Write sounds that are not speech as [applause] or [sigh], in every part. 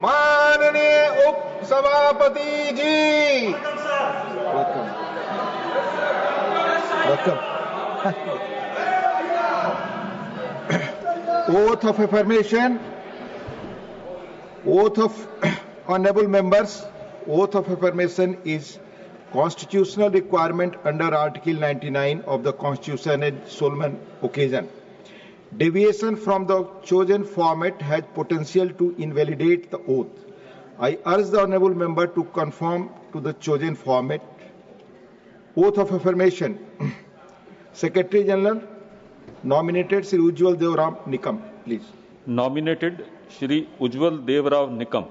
माननीय उप सभापति जी। Oath of affirmation oath of honourable members oath of affirmation is constitutional requirement under article 99 of the constitution and solemn occasion Deviation from the chosen format has potential to invalidate the oath. I urge the honourable member to conform to the chosen format. Oath of affirmation. [clears throat] Secretary General, nominated Sri Ujjwal Devrao Nikam, please. Nominated Sri Ujjwal Devrao Nikam.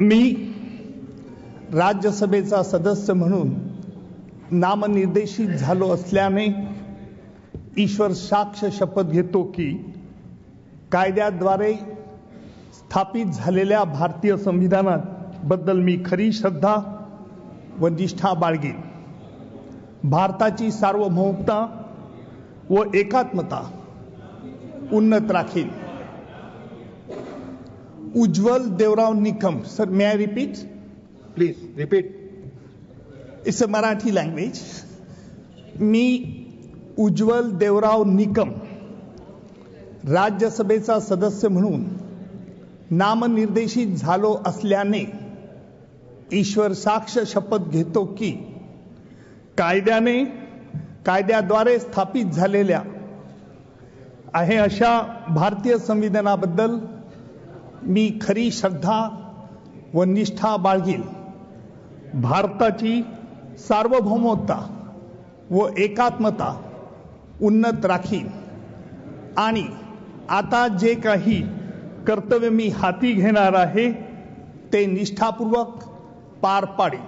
मी राज्यसभेचा सदस्य म्हणून नामनिर्देशित झालो असल्याने ईश्वर साक्ष शपथ घेतो की कायद्याद्वारे स्थापित झालेल्या भारतीय संविधानात बद्दल मी खरी श्रद्धा व निष्ठा बाळगेन. भारताची सार्वभौमता व एकात्मता उन्नत राखेन. Ujjwal Devrao Nikam. Sir may I repeat Please repeat. It's a Marathi language मी उज्ज्वल देवराव निकम राज्यसभेचा सदस्य म्हणून नामनिर्देशित झालो असल्याने ईश्वर साक्ष शपथ घेतो की कायद्याने कायद्याद्वारे स्थापित झालेल्या आहे अशा भारतीय संविधानाबद्दल मी खरी श्रद्धा व निष्ठा बाळगील भारताची सार्वभौमता व एकात्मता उन्नत राखीन. आणि आता जे काही कर्तव्य मी हाती घेणार आहे, ते निष्ठापूर्वक पार पाडेन.